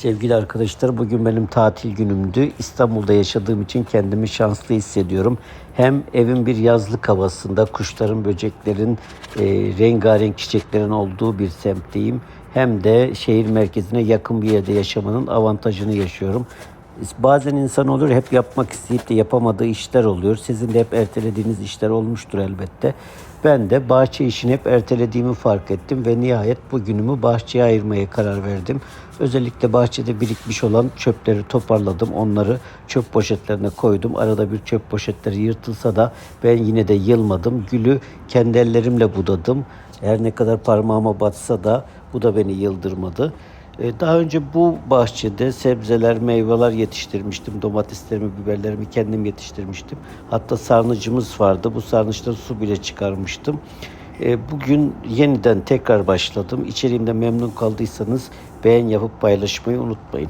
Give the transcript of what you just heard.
Sevgili arkadaşlar bugün benim tatil günümdü. İstanbul'da yaşadığım için kendimi şanslı hissediyorum. Hem evin bir yazlık havasında kuşların, böceklerin, e, rengarenk çiçeklerin olduğu bir semtteyim. Hem de şehir merkezine yakın bir yerde yaşamanın avantajını yaşıyorum. Bazen insan olur hep yapmak isteyip de yapamadığı işler oluyor. Sizin de hep ertelediğiniz işler olmuştur elbette. Ben de bahçe işini hep ertelediğimi fark ettim ve nihayet bugünümü bahçeye ayırmaya karar verdim. Özellikle bahçede birikmiş olan çöpleri toparladım. Onları çöp poşetlerine koydum. Arada bir çöp poşetleri yırtılsa da ben yine de yılmadım. Gülü kendi ellerimle budadım. Her ne kadar parmağıma batsa da bu da beni yıldırmadı. Ee, Daha önce bu bahçede sebzeler, meyveler yetiştirmiştim. Domateslerimi, biberlerimi kendim yetiştirmiştim. Hatta sarnıcımız vardı. Bu sarnıçtan su bile çıkarmıştım. Ee, Bugün yeniden tekrar başladım. İçeriğimde memnun kaldıysanız beğen yapıp paylaşmayı unutmayın.